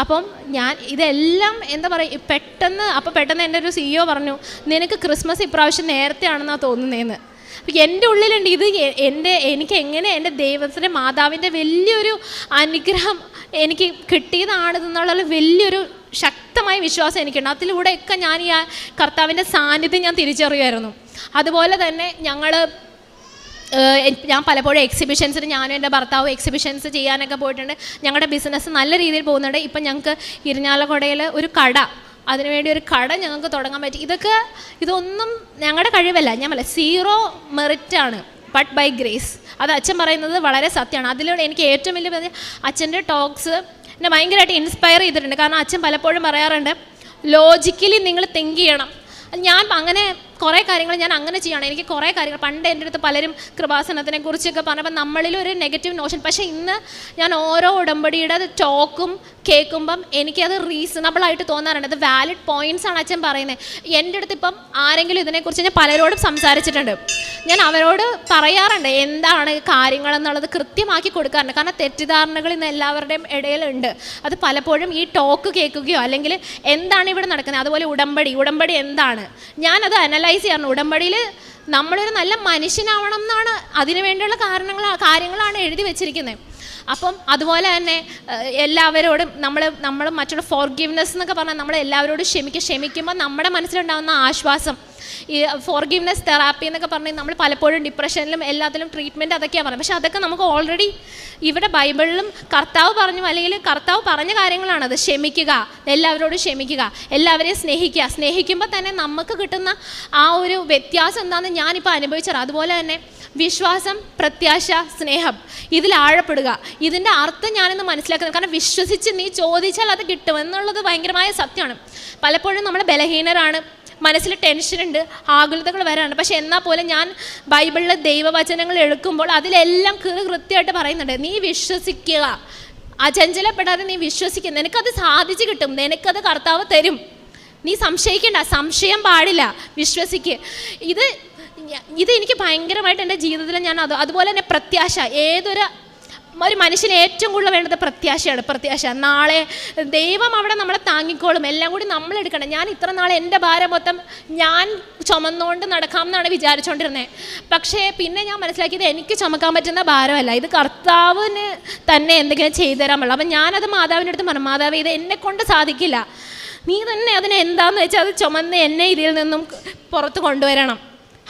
അപ്പം ഞാൻ ഇതെല്ലാം എന്താ പറയുക പെട്ടെന്ന് അപ്പോൾ പെട്ടെന്ന് എന്റെ ഒരു സിഇഒ പറഞ്ഞു നിനക്ക് ക്രിസ്മസ് ഇപ്രാവശ്യം നേരത്തെ ആണെന്നാണ് തോന്നുന്നതെന്ന് എന്റെ ഉള്ളിലുണ്ട് ഇത് എന്റെ എനിക്ക് എങ്ങനെ എന്റെ ദൈവത്തിന്റെ മാതാവിന്റെ വലിയൊരു അനുഗ്രഹം എനിക്ക് കിട്ടിയതാണിതെന്നുള്ള വലിയൊരു ശക്തമായ വിശ്വാസം എനിക്കുണ്ട്. അതിലൂടെയൊക്കെ ഞാൻ ഈ കർത്താവിന്റെ സാന്നിധ്യം ഞാൻ തിരിച്ചറിയുമായിരുന്നു. അതുപോലെ തന്നെ ഞങ്ങൾ ഞാൻ പലപ്പോഴും എക്സിബിഷൻസിന് ഞാനും എന്റെ ഭർത്താവും എക്സിബിഷൻസ് ചെയ്യാനൊക്കെ പോയിട്ടുണ്ട്. ഞങ്ങളുടെ ബിസിനസ് നല്ല രീതിയിൽ പോകുന്നുണ്ട്. ഇപ്പം ഞങ്ങൾക്ക് ഇരിഞ്ഞാലക്കുടയിൽ ഒരു കട അതിനുവേണ്ടി ഒരു കട ഞങ്ങൾക്ക് തുടങ്ങാൻ പറ്റി. ഇതൊക്കെ ഇതൊന്നും ഞങ്ങളുടെ കഴിവല്ല. ഞാൻ പറയാം സീറോ മെറിറ്റാണ് ബട്ട് ബൈ ഗ്രേസ് അത് അച്ഛൻ പറയുന്നത് വളരെ സത്യമാണ്. അതിലൂടെ എനിക്ക് ഏറ്റവും വലിയ അച്ഛന്റെ ടോക്സ് എന്നെ ഭയങ്കരമായിട്ട് ഇൻസ്പയർ ചെയ്തിട്ടുണ്ട്. കാരണം അച്ഛൻ പലപ്പോഴും പറയാറുണ്ട് ലോജിക്കലി നിങ്ങൾ തിങ്ക് ചെയ്യണം. ഞാൻ അങ്ങനെ കുറേ കാര്യങ്ങൾ ഞാൻ അങ്ങനെ ചെയ്യണം എനിക്ക് കുറേ കാര്യങ്ങൾ പണ്ട് എന്റെ അടുത്ത് പലരും കൃപാസനത്തിനെ കുറിച്ചൊക്കെ പറഞ്ഞപ്പോൾ നമ്മളിൽ ഒരു നെഗറ്റീവ് നോഷൻ പക്ഷേ ഇന്ന് ഞാൻ ഓരോ ഉടമ്പടിയുടെ ടോക്കും കേൾക്കുമ്പം എനിക്കത് റീസണബിൾ ആയിട്ട് തോന്നാറുണ്ട്. അത് വാലിഡ് പോയിന്റ്സ് ആണ് അച്ഛൻ പറയുന്നത്. എന്റെ അടുത്ത് ഇപ്പം ആരെങ്കിലും ഇതിനെക്കുറിച്ച് ഞാൻ പലരോടും സംസാരിച്ചിട്ടുണ്ട്. ഞാൻ അവരോട് പറയാറുണ്ട് എന്താണ് കാര്യങ്ങൾ എന്നുള്ളത് കൃത്യമാക്കി കൊടുക്കാറുണ്ട്. കാരണം തെറ്റിദ്ധാരണകൾ ഇന്ന് എല്ലാവരുടെയും ഇടയിലുണ്ട്. അത് പലപ്പോഴും ഈ ടോക്ക് കേൾക്കുകയോ അല്ലെങ്കിൽ എന്താണ് ഇവിടെ നടക്കുന്നത്? അതുപോലെ ഉടമ്പടി ഉടമ്പടി എന്താണ്? ഞാനത് അനലൈസ് ചെയ്യാറുണ്ട്. ഉടമ്പടിയിൽ നമ്മളൊരു നല്ല മനുഷ്യനാവണം എന്നാണ് അതിനു വേണ്ടിയുള്ള കാരണങ്ങൾ കാര്യങ്ങളാണ് എഴുതി വെച്ചിരിക്കുന്നത്. അപ്പം അതുപോലെ തന്നെ എല്ലാവരോടും നമ്മൾ നമ്മൾ മറ്റുള്ള ഫോർഗിവ്നെസ് എന്നൊക്കെ പറഞ്ഞാൽ നമ്മൾ എല്ലാവരോടും ക്ഷമിക്കുക ക്ഷമിക്കുമ്പോൾ നമ്മുടെ മനസ്സിലുണ്ടാകുന്ന ആശ്വാസം ഈ ഫോർഗീവ്നെസ് തെറാപ്പി എന്നൊക്കെ പറഞ്ഞ് നമ്മൾ പലപ്പോഴും ഡിപ്രഷനിലും എല്ലാത്തിലും ട്രീറ്റ്മെന്റ് അതൊക്കെയാണ് പറയുന്നത്. പക്ഷേ അതൊക്കെ നമുക്ക് ഓൾറെഡി ഇവിടെ ബൈബിളിലും കർത്താവ് പറഞ്ഞു അല്ലെങ്കിൽ കർത്താവ് പറഞ്ഞ കാര്യങ്ങളാണത് ക്ഷമിക്കുക എല്ലാവരോടും ക്ഷമിക്കുക എല്ലാവരെയും സ്നേഹിക്കുക. സ്നേഹിക്കുമ്പോൾ തന്നെ നമുക്ക് കിട്ടുന്ന ആ ഒരു വ്യത്യാസം എന്താണെന്ന് ഞാനിപ്പോൾ അനുഭവിച്ചത്. അതുപോലെ തന്നെ വിശ്വാസം പ്രത്യാശ സ്നേഹം. ഇതിൽ ആഴപ്പെടുക. ഇതിന്റെ അർത്ഥം ഞാനിന്ന് മനസ്സിലാക്കുന്നത്. കാരണം വിശ്വസിച്ച് നീ ചോദിച്ചാൽ അത് കിട്ടും എന്നുള്ളത് ഭയങ്കരമായ സത്യമാണ്. പലപ്പോഴും നമ്മൾ ബലഹീനരാണ്. മനസ്സിൽ ടെൻഷനുണ്ട് ആകുലതകൾ വരാണ്. പക്ഷെ എന്നാൽ പോലെ ഞാൻ ബൈബിളിലെ ദൈവവചനങ്ങൾ എടുക്കുമ്പോൾ അതിലെല്ലാം കീറി കൃത്യമായിട്ട് പറയുന്നുണ്ട് നീ വിശ്വസിക്കുക. അചഞ്ചലപ്പെടാതെ നീ വിശ്വസിക്കുക. നിനക്കത് സാധിച്ചു കിട്ടും നിനക്കത് കർത്താവ് തരും. നീ സംശയിക്കണ്ട സംശയം പാടില്ല വിശ്വസിക്കുക ഇത് ഇത് എനിക്ക് ഭയങ്കരമായിട്ട് എന്റെ ജീവിതത്തിൽ ഞാൻ അത് അതുപോലെ തന്നെ പ്രത്യാശ. ഏതൊരു ഒരു മനുഷ്യന് ഏറ്റവും കൂടുതൽ വേണ്ടത് പ്രത്യാശയാണ് പ്രത്യാശ. നാളെ ദൈവം അവിടെ നമ്മളെ താങ്ങിക്കോളും. എല്ലാം കൂടി നമ്മൾ എടുക്കണം ഞാൻ ഇത്ര നാളെ എന്റെ ഭാരം മൊത്തം ഞാൻ ചുമന്നുകൊണ്ട് നടക്കാം എന്നാണ് വിചാരിച്ചുകൊണ്ടിരുന്നത് പക്ഷേ പിന്നെ ഞാൻ മനസ്സിലാക്കിയത് എനിക്ക് ചുമക്കാൻ പറ്റുന്ന ഭാരമല്ല. ഇത് കർത്താവിന് തന്നെ എന്തെങ്കിലും ചെയ്തു തരാൻ പറ്റില്ല അപ്പം ഞാനത് മാതാവിന്റെ അടുത്ത് പറഞ്ഞു മാതാവ് ഇത് എന്നെ കൊണ്ട് സാധിക്കില്ല. നീ തന്നെ അതിന് എന്താണെന്ന് വെച്ചാൽ അത് ചുമന്ന് എന്നെ ഇതിൽ നിന്നും പുറത്ത് കൊണ്ടുവരണം.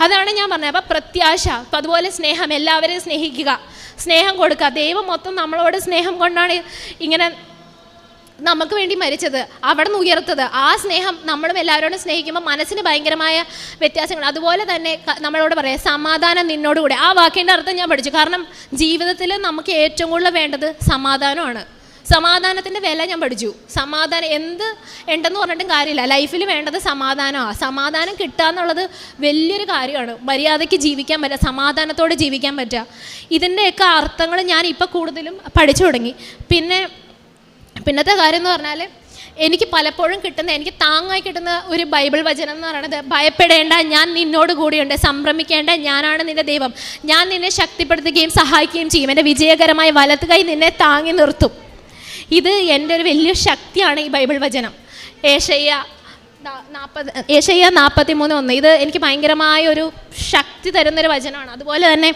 അതാണ് ഞാൻ പറഞ്ഞത്. അപ്പം പ്രത്യാശ അപ്പം അതുപോലെ സ്നേഹം എല്ലാവരെയും സ്നേഹിക്കുക. സ്നേഹം കൊടുക്കുക. ദൈവം മൊത്തം നമ്മളോട് സ്നേഹം കൊണ്ടാണ് ഇങ്ങനെ നമുക്ക് വേണ്ടി മരിച്ചത് അവിടെ നിന്ന് ഉയർത്തത്. ആ സ്നേഹം നമ്മളും എല്ലാവരോടും സ്നേഹിക്കുമ്പോൾ മനസ്സിന് ഭയങ്കരമായ വ്യത്യാസങ്ങൾ. അതുപോലെ തന്നെ നമ്മളോട് പറയാം സമാധാനം നിന്നോടുകൂടെ. ആ വാക്കിന്റെ അർത്ഥം ഞാൻ പഠിച്ചു. കാരണം ജീവിതത്തിൽ നമുക്ക് ഏറ്റവും കൂടുതൽ വേണ്ടത് സമാധാനമാണ്. സമാധാനത്തിന്റെ വില ഞാൻ പഠിച്ചു. സമാധാനം എന്ത് ഉണ്ടെന്ന് പറഞ്ഞിട്ടും കാര്യമില്ല. ലൈഫിൽ വേണ്ടത് സമാധാനമാണ് സമാധാനം കിട്ടുക എന്നുള്ളത് വലിയൊരു കാര്യമാണ്. മര്യാദയ്ക്ക് ജീവിക്കാൻ പറ്റുക സമാധാനത്തോടെ ജീവിക്കാൻ പറ്റുക. ഇതിന്റെയൊക്കെ അർത്ഥങ്ങൾ ഞാൻ ഇപ്പോൾ കൂടുതലും പഠിച്ചു തുടങ്ങി. പിന്നെ പിന്നത്തെ കാര്യം എന്ന് പറഞ്ഞാൽ എനിക്ക് പലപ്പോഴും കിട്ടുന്ന എനിക്ക് താങ്ങായി കിട്ടുന്ന ഒരു ബൈബിൾ വചനം എന്ന് പറയുന്നത് ഭയപ്പെടേണ്ട ഞാൻ നിന്നോട് കൂടിയുണ്ട് സംഭ്രമിക്കേണ്ട ഞാനാണ് നിന്റെ ദൈവം. ഞാൻ നിന്നെ ശക്തിപ്പെടുത്തുകയും സഹായിക്കുകയും ചെയ്യും. എന്റെ വിജയകരമായ വലത്ത് കൈ നിന്നെ താങ്ങി നിർത്തും. ഇത് എന്റെ ഒരു വലിയ ശക്തിയാണ് ഈ ബൈബിൾ വചനം. ഏഷയ്യ നാൽപ്പത് ഏഷയ്യ നാൽപ്പത്തി മൂന്ന് ഒന്ന്. ഇത് എനിക്ക് ഭയങ്കരമായ ഒരു ശക്തി തരുന്നൊരു വചനമാണ്. അതുപോലെ തന്നെ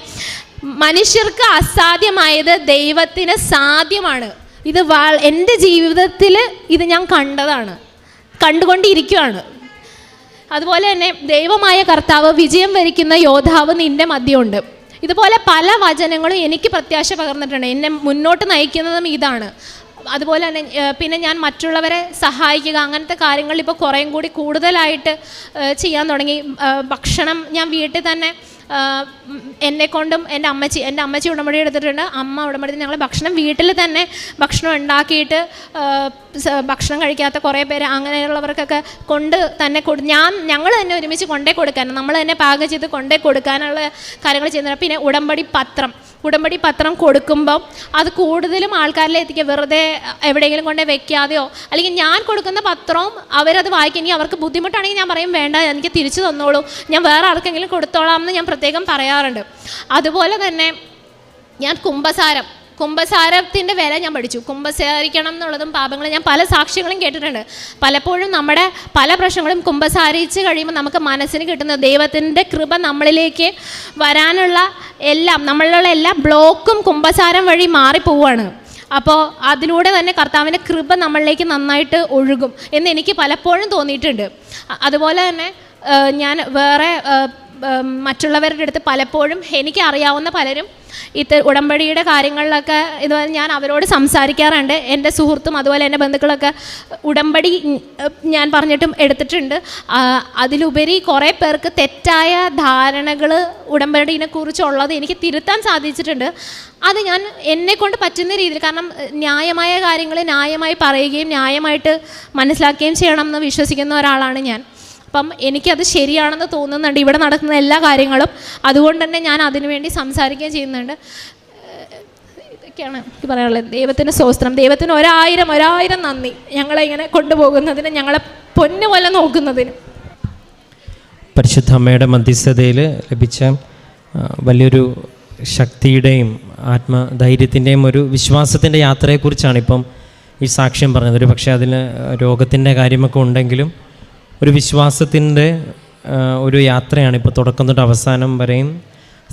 മനുഷ്യർക്ക് അസാധ്യമായത് ദൈവത്തിന് സാധ്യമാണ്. ഇത് വാ എന്റെ ജീവിതത്തിൽ ഇത് ഞാൻ കണ്ടതാണ് കണ്ടുകൊണ്ടിരിക്കുകയാണ്. അതുപോലെ തന്നെ ദൈവമായ കർത്താവ് വിജയം വരിക്കുന്ന യോദ്ധാവ് നിന്റെ മധ്യമുണ്ട് ഇതുപോലെ പല വചനങ്ങളും എനിക്ക് പ്രത്യാശ പകർന്നിട്ടുണ്ട്. എന്നെ മുന്നോട്ട് നയിക്കുന്നതും ഇതാണ്. അതുപോലെ തന്നെ പിന്നെ ഞാൻ മറ്റുള്ളവരെ സഹായിക്കുക അങ്ങനത്തെ കാര്യങ്ങൾ ഇപ്പോൾ കുറേയും കൂടി കൂടുതലായിട്ട് ചെയ്യാൻ തുടങ്ങി. ഭക്ഷണം ഞാൻ വീട്ടിൽ തന്നെ എന്നെ കൊണ്ടും എന്റെ അമ്മച്ചി എന്റെ അമ്മച്ചി ഉടമ്പടി എടുത്തിട്ടുണ്ട്. അമ്മ ഉടമ്പടി ഞങ്ങൾ ഭക്ഷണം വീട്ടിൽ തന്നെ ഭക്ഷണം ഉണ്ടാക്കിയിട്ട് ഭക്ഷണം കഴിക്കാത്ത കുറേ പേര് അങ്ങനെയുള്ളവർക്കൊക്കെ കൊണ്ട് തന്നെ കൊടു ഞാൻ ഞങ്ങൾ തന്നെ ഒരുമിച്ച് കൊണ്ടേ കൊടുക്കാൻ നമ്മൾ തന്നെ പാകം ചെയ്ത് കൊണ്ടേ കൊടുക്കാനുള്ള കാര്യങ്ങൾ ചെയ്യുന്നുണ്ട് പിന്നെ ഉടമ്പടി പത്രം. ഉടമ്പടി പത്രം കൊടുക്കുമ്പം അത് കൂടുതലും ആൾക്കാരിലേക്ക് എത്തിക്കുക. വെറുതെ എവിടെയെങ്കിലും കൊണ്ടേ വെക്കാതെയോ അല്ലെങ്കിൽ ഞാൻ കൊടുക്കുന്ന പത്രവും അവരത് വായിക്കും. ഇനി അവർക്ക് ബുദ്ധിമുട്ടാണെങ്കിൽ ഞാൻ പറയും വേണ്ട എനിക്ക് തിരിച്ചു തന്നോളൂ. ഞാൻ വേറെ ആർക്കെങ്കിലും കൊടുത്തോളാം എന്ന് ഞാൻ പ്രത്യേകം പറയാറുണ്ട്. അതുപോലെ തന്നെ ഞാൻ കുംഭസാരം കുംഭസാരത്തിന്റെ വില ഞാൻ പഠിച്ചു. കുംഭസാരിക്കണം എന്നുള്ളതും പാപങ്ങൾ ഞാൻ പല സാക്ഷ്യങ്ങളും കേട്ടിട്ടുണ്ട്. പലപ്പോഴും നമ്മുടെ പല പ്രശ്നങ്ങളും കുംഭസാരിച്ച് കഴിയുമ്പോൾ നമുക്ക് മനസ്സിന് കിട്ടുന്ന ദൈവത്തിന്റെ കൃപ നമ്മളിലേക്ക് വരാനുള്ള എല്ലാം നമ്മളിലുള്ള എല്ലാ ബ്ലോക്കും കുംഭസാരം വഴി മാറിപ്പോവുകയാണ്. അപ്പോൾ അതിലൂടെ തന്നെ കർത്താവിന്റെ കൃപ നമ്മളിലേക്ക് നന്നായിട്ട് ഒഴുകും എന്ന് എനിക്ക് പലപ്പോഴും തോന്നിയിട്ടുണ്ട്. അതുപോലെ തന്നെ ഞാൻ വേറെ മറ്റുള്ളവരുടെ അടുത്ത് പലപ്പോഴും എനിക്ക് അറിയാവുന്ന പലരും ഇത് ഉടമ്പടിയുടെ കാര്യങ്ങളിലൊക്കെ ഇതുപോലെ ഞാൻ അവരോട് സംസാരിക്കാറുണ്ട്. എന്റെ സുഹൃത്തും അതുപോലെ എന്റെ ബന്ധുക്കളൊക്കെ ഉടമ്പടി ഞാൻ പറഞ്ഞിട്ടും എടുത്തിട്ടുണ്ട്. അതിലുപരി കുറേ പേർക്ക് തെറ്റായ ധാരണകൾ ഉടമ്പടിനെ കുറിച്ചുള്ളത് എനിക്ക് തിരുത്താൻ സാധിച്ചിട്ടുണ്ട്. അത് ഞാൻ എന്നെ കൊണ്ട് പറ്റുന്ന രീതിയിൽ കാരണം ന്യായമായ കാര്യങ്ങൾ ന്യായമായി പറയുകയും ന്യായമായിട്ട് മനസ്സിലാക്കുകയും ചെയ്യണം എന്ന് വിശ്വസിക്കുന്ന ഒരാളാണ് ഞാൻ. അപ്പം എനിക്കത് ശരിയാണെന്ന് തോന്നുന്നുണ്ട്. ഇവിടെ നടക്കുന്ന എല്ലാ കാര്യങ്ങളും അതുകൊണ്ട് തന്നെ ഞാൻ അതിനുവേണ്ടി സംസാരിക്കുകയും ചെയ്യുന്നുണ്ട്. ഇതൊക്കെയാണ് എനിക്ക് പറയാനുള്ളത്. ദൈവത്തിന് സ്വസ്ത്രം ദൈവത്തിന് ഒരായിരം ഒരായിരം നന്ദി. ഞങ്ങളെ ഇങ്ങനെ കൊണ്ടുപോകുന്നതിന് ഞങ്ങളെ പൊന്നു പോലെ നോക്കുന്നതിന്. പരിശുദ്ധ അമ്മയുടെ മധ്യസ്ഥതയിൽ ലഭിച്ച വലിയൊരു ശക്തിയുടെയും ആത്മധൈര്യത്തിന്റെയും ഒരു വിശ്വാസത്തിന്റെ യാത്രയെക്കുറിച്ചാണ് ഇപ്പം ഈ സാക്ഷ്യം പറഞ്ഞത്. ഒരു പക്ഷേ അതിന് രോഗത്തിന്റെ കാര്യമൊക്കെ ഉണ്ടെങ്കിലും ഒരു വിശ്വാസത്തിന്റെ ഒരു യാത്രയാണ് ഇപ്പോൾ തുടക്കം തൊട്ട് അവസാനം വരെയും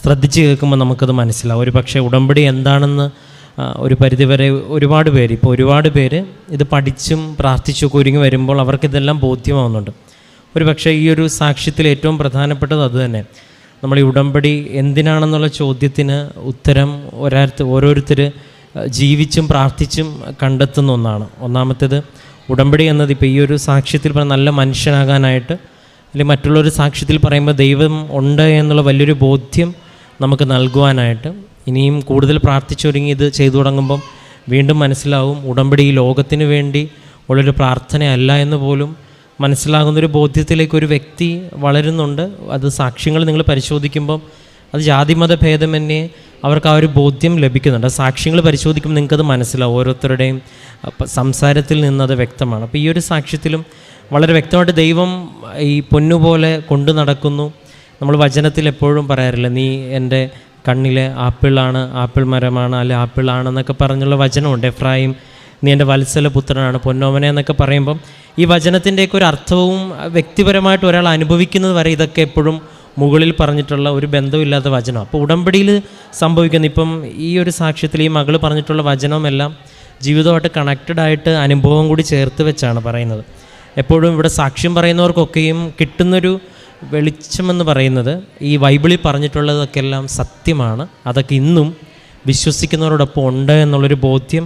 ശ്രദ്ധിച്ച് കേൾക്കുമ്പോൾ നമുക്കത് മനസ്സിലാവും. ഒരു പക്ഷേ ഉടമ്പടി എന്താണെന്ന് ഒരു പരിധിവരെ ഒരുപാട് പേര് ഇപ്പോൾ ഒരുപാട് പേര് ഇത് പഠിച്ചും പ്രാർത്ഥിച്ചും ഒരുങ്ങി വരുമ്പോൾ അവർക്കിതെല്ലാം ബോധ്യമാവുന്നുണ്ട്. ഒരു പക്ഷേ ഈ ഒരു സാക്ഷ്യത്തിൽ ഏറ്റവും പ്രധാനപ്പെട്ടത് അതുതന്നെ നമ്മൾ ഈ ഉടമ്പടി എന്തിനാണെന്നുള്ള ചോദ്യത്തിന് ഉത്തരം ഒരാൾ ഓരോരുത്തർ ജീവിച്ചും പ്രാർത്ഥിച്ചും കണ്ടെത്തുന്ന ഒന്നാണ്. ഒന്നാമത്തേത് ഉടമ്പടി എന്നത് ഇപ്പോൾ ഈ ഒരു സാക്ഷ്യത്തിൽ പറഞ്ഞ നല്ല മനുഷ്യനാകാനായിട്ട് അല്ലെങ്കിൽ മറ്റുള്ളൊരു സാക്ഷ്യത്തിൽ പറയുമ്പോൾ ദൈവം ഉണ്ട് എന്നുള്ള വലിയൊരു ബോധ്യം നമുക്ക് നൽകുവാനായിട്ട് ഇനിയും കൂടുതൽ പ്രാർത്ഥിച്ചൊരുങ്ങി ഇത് ചെയ്തു തുടങ്ങുമ്പം വീണ്ടും മനസ്സിലാവും ഉടമ്പടി ഈ ലോകത്തിന് വേണ്ടി ഉള്ളൊരു പ്രാർത്ഥനയല്ല എന്ന് പോലും മനസ്സിലാകുന്നൊരു ബോധ്യത്തിലേക്ക് ഒരു വ്യക്തി വളരുന്നുണ്ട്. അത് സാക്ഷ്യങ്ങൾ നിങ്ങൾ പരിശോധിക്കുമ്പം അത് ജാതിമത ഭേദമന്യേ അവർക്ക് ആ ഒരു ബോധ്യം ലഭിക്കുന്നുണ്ട്. സാക്ഷ്യങ്ങൾ പരിശോധിക്കുമ്പോൾ നിങ്ങൾക്കത് മനസ്സിലാവും. ഓരോരുത്തരുടെയും സംസാരത്തിൽ നിന്നത് വ്യക്തമാണ്. അപ്പോൾ ഈ ഒരു സാക്ഷ്യത്തിലും വളരെ വ്യക്തമായിട്ട് ദൈവം ഈ പൊന്നുപോലെ കൊണ്ടു നടക്കുന്നു. നമ്മൾ വചനത്തിൽ എപ്പോഴും പറയാറില്ല നീ എന്റെ കണ്ണിലെ ആപ്പിളാണ് ആപ്പിൾ മരമാണ് അല്ലെ ആപ്പിളാണെന്നൊക്കെ പറഞ്ഞുള്ള വചനമുണ്ട്. എഫ്രായിം നീ എന്റെ വത്സല പുത്രനാണ് പൊന്നോമന എന്നൊക്കെ പറയുമ്പം ഈ വചനത്തിന്റെയൊക്കെ ഒരു അർത്ഥവും വ്യക്തിപരമായിട്ട് ഒരാൾ അനുഭവിക്കുന്നത് വരെ ഇതൊക്കെ എപ്പോഴും മുകളിൽ പറഞ്ഞിട്ടുള്ള ഒരു ബന്ധമില്ലാത്ത വചനം. അപ്പോൾ ഉടമ്പടിയിൽ സംഭവിക്കുന്ന ഇപ്പം ഈ ഒരു സാക്ഷ്യത്തിൽ ഈ മകൾ പറഞ്ഞിട്ടുള്ള വചനമെല്ലാം ജീവിതമായിട്ട് കണക്റ്റഡ് ആയിട്ട് അനുഭവം കൂടി ചേർത്ത് വെച്ചാണ് പറയുന്നത്. എപ്പോഴും ഇവിടെ സാക്ഷ്യം പറയുന്നവർക്കൊക്കെയും കിട്ടുന്നൊരു വെളിച്ചമെന്ന് പറയുന്നത് ഈ ബൈബിളിൽ പറഞ്ഞിട്ടുള്ളതൊക്കെ എല്ലാം സത്യമാണ്. അതൊക്കെ ഇന്നും വിശ്വസിക്കുന്നവരോടൊപ്പം ഉണ്ട് എന്നുള്ളൊരു ബോധ്യം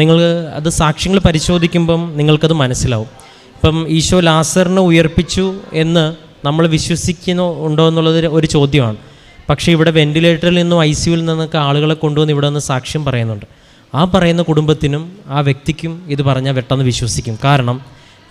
നിങ്ങൾ അത് സാക്ഷ്യങ്ങൾ പരിശോധിക്കുമ്പം നിങ്ങൾക്കത് മനസ്സിലാവും. ഇപ്പം ഈശോ ലാസറിനെ ഉയർപ്പിച്ചു എന്ന് നമ്മൾ വിശ്വസിക്കുന്നു ഉണ്ടോ എന്നുള്ളത് ഒരു ചോദ്യമാണ്. പക്ഷേ ഇവിടെ വെന്റിലേറ്ററിൽ നിന്നും ഐ സിയുവിൽ നിന്നൊക്കെ ആളുകളെ കൊണ്ടുവന്ന് ഇവിടെ നിന്ന് സാക്ഷ്യം പറയുന്നുണ്ട്. ആ പറയുന്ന കുടുംബത്തിനും ആ വ്യക്തിക്കും ഇത് പറഞ്ഞാൽ പെട്ടെന്ന് വിശ്വസിക്കും. കാരണം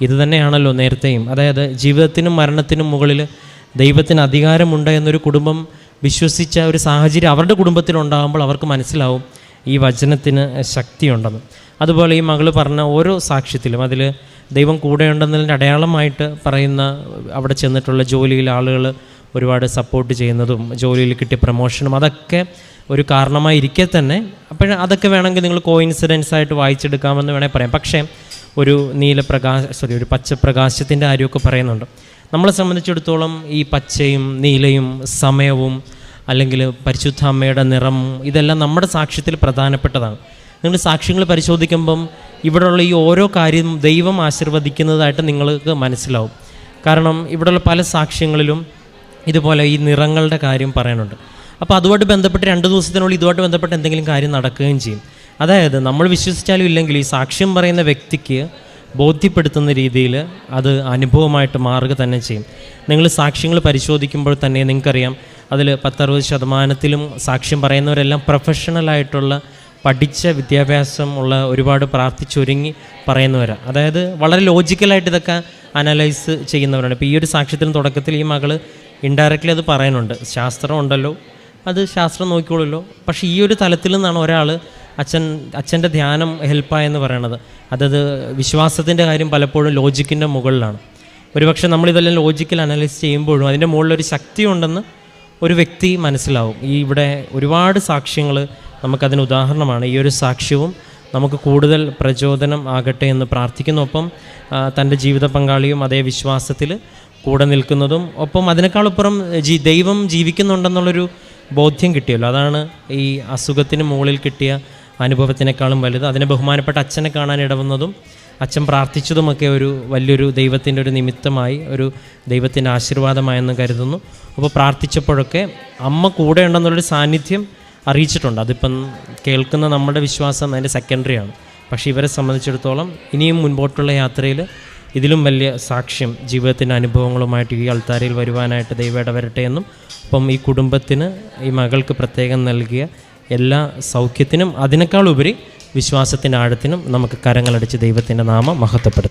ഇത് തന്നെയാണല്ലോ നേരത്തെയും. അതായത് ജീവിതത്തിനും മരണത്തിനും മുകളിൽ ദൈവത്തിന് അധികാരമുണ്ട് എന്നൊരു കുടുംബം വിശ്വസിച്ച ഒരു സാഹചര്യം അവരുടെ കുടുംബത്തിലുണ്ടാകുമ്പോൾ അവർക്ക് മനസ്സിലാവും ഈ വചനത്തിന് ശക്തിയുണ്ടെന്ന്. അതുപോലെ ഈ മകൾ പറഞ്ഞ ഓരോ സാക്ഷ്യത്തിലും അതിൽ ദൈവം കൂടെയുണ്ടെന്നതിന്റെ അടയാളമായിട്ട് പറയുന്ന അവിടെ ചെന്നിട്ടുള്ള ജോലിയിൽ ആളുകൾ ഒരുപാട് സപ്പോർട്ട് ചെയ്യുന്നതും ജോലിയിൽ കിട്ടിയ പ്രൊമോഷനും അതൊക്കെ ഒരു കാരണമായി ഇരിക്കെ തന്നെ. അപ്പോഴും അതൊക്കെ വേണമെങ്കിൽ നിങ്ങൾ കോയിൻസിഡൻസ് ആയിട്ട് വായിച്ചെടുക്കാമെന്ന് വേണേൽ പറയാം. പക്ഷേ ഒരു നീലപ്രകാശ സോറി ഒരു പച്ചപ്രകാശത്തിന്റെ കാര്യമൊക്കെ പറയുന്നുണ്ട്. നമ്മളെ സംബന്ധിച്ചിടത്തോളം ഈ പച്ചയും നീലയും സമയവും അല്ലെങ്കിൽ പരിശുദ്ധ അമ്മയുടെ നിറം ഇതെല്ലാം നമ്മുടെ സാക്ഷ്യത്തിൽ പ്രധാനപ്പെട്ടതാണ്. നിങ്ങൾ സാക്ഷ്യങ്ങൾ പരിശോധിക്കുമ്പം ഇവിടെയുള്ള ഈ ഓരോ കാര്യം ദൈവം ആശീർവദിക്കുന്നതായിട്ട് നിങ്ങൾക്ക് മനസ്സിലാവും. കാരണം ഇവിടെയുള്ള പല സാക്ഷ്യങ്ങളിലും ഇതുപോലെ ഈ നിറങ്ങളുടെ കാര്യം പറയാനുണ്ട്. അപ്പോൾ അതുമായിട്ട് ബന്ധപ്പെട്ട് രണ്ട് ദിവസത്തിനുള്ളിൽ ഇതുമായിട്ട് ബന്ധപ്പെട്ട് എന്തെങ്കിലും കാര്യം നടക്കുകയും ചെയ്യും. അതായത് നമ്മൾ വിശ്വസിച്ചാലും ഇല്ലെങ്കിൽ ഈ സാക്ഷ്യം പറയുന്ന വ്യക്തിക്ക് ബോധ്യപ്പെടുത്തുന്ന രീതിയിൽ അത് അനുഭവമായിട്ട് മാറുക തന്നെ ചെയ്യും. നിങ്ങൾ സാക്ഷ്യങ്ങൾ പരിശോധിക്കുമ്പോൾ തന്നെ നിങ്ങൾക്കറിയാം അതിൽ പത്തറുപത് ശതമാനത്തിലും സാക്ഷ്യം പറയുന്നവരെല്ലാം പ്രൊഫഷണലായിട്ടുള്ള പഠിച്ച വിദ്യാഭ്യാസം ഉള്ള ഒരുപാട് പ്രാർത്ഥിച്ചൊരുങ്ങി പറയുന്നവരാണ് അതായത് വളരെ ലോജിക്കലായിട്ട് ഇതൊക്കെ അനലൈസ് ചെയ്യുന്നവരാണ്. ഇപ്പോൾ ഈ ഒരു സാക്ഷ്യത്തിന് തുടക്കത്തിൽ ഈ മകൾ ഇൻഡയറക്റ്റ്ലി അത് പറയുന്നുണ്ട്. ശാസ്ത്രം ഉണ്ടല്ലോ. അത് ശാസ്ത്രം നോക്കിക്കോളുമല്ലോ പക്ഷേ ഈ ഒരു തലത്തിൽ നിന്നാണ് ഒരാൾ അച്ഛൻ അച്ഛന്റെ ധ്യാനം ഹെൽപ്പായെന്ന് പറയണത്. അതത് വിശ്വാസത്തിന്റെ കാര്യം പലപ്പോഴും ലോജിക്കിന്റെ മുകളിലാണ്. ഒരുപക്ഷെ നമ്മളിതെല്ലാം ലോജിക്കൽ അനലൈസ് ചെയ്യുമ്പോഴും അതിന്റെ മുകളിലൊരു ശക്തി ഉണ്ടെന്ന് ഒരു വ്യക്തി മനസ്സിലാവും. ഈ ഇവിടെ ഒരുപാട് സാക്ഷ്യങ്ങൾ നമുക്കതിന് ഉദാഹരണമാണ്. ഈ ഒരു സാക്ഷ്യവും നമുക്ക് കൂടുതൽ പ്രചോദനം ആകട്ടെ എന്ന് പ്രാർത്ഥിക്കുന്നു. ഒപ്പം തന്റെ ജീവിത പങ്കാളിയും അതേ വിശ്വാസത്തിൽ കൂടെ നിൽക്കുന്നതും ഒപ്പം അതിനേക്കാളപ്പുറം ജീ ദൈവം ജീവിക്കുന്നുണ്ടെന്നുള്ളൊരു ബോധ്യം കിട്ടിയല്ലോ. അതാണ് ഈ അസുഖത്തിന് മുകളിൽ കിട്ടിയ അനുഭവത്തിനേക്കാളും വലുത്. അതിനെ ബഹുമാനപ്പെട്ട അച്ഛനെ കാണാൻ ഇടവന്നതും അച്ഛൻ പ്രാർത്ഥിച്ചതുമൊക്കെ ഒരു വലിയൊരു ദൈവത്തിന്റെ ഒരു നിമിത്തമായി ഒരു ദൈവത്തിന്റെ ആശീർവാദമായെന്ന് കരുതുന്നു. അപ്പോൾ പ്രാർത്ഥിച്ചപ്പോഴൊക്കെ അമ്മ കൂടെ ഉണ്ടെന്നുള്ളൊരു സാന്നിധ്യം അറിയിച്ചിട്ടുണ്ട്. അതിപ്പം കേൾക്കുന്ന നമ്മുടെ വിശ്വാസം അതിന്റെ സെക്കൻഡറിയാണ് പക്ഷേ ഇവരെ സംബന്ധിച്ചിടത്തോളം ഇനിയും മുൻപോട്ടുള്ള യാത്രയിൽ ഇതിലും വലിയ സാക്ഷ്യം ജീവിതത്തിന്റെ അനുഭവങ്ങളുമായിട്ട് ഈ അൾത്താരയിൽ വരുവാനായിട്ട് ദൈവം ഇടവരട്ടെ എന്നും അപ്പം ഈ കുടുംബത്തിന് ഈ മകൾക്ക് പ്രത്യേകം നൽകിയ എല്ലാ സൗഖ്യത്തിനും അതിനേക്കാളുപരി വിശ്വാസത്തിന്റെ ആഴത്തിനും നമുക്ക് കരങ്ങളടിച്ച് ദൈവത്തിന്റെ നാമം മഹത്വപ്പെടുത്താം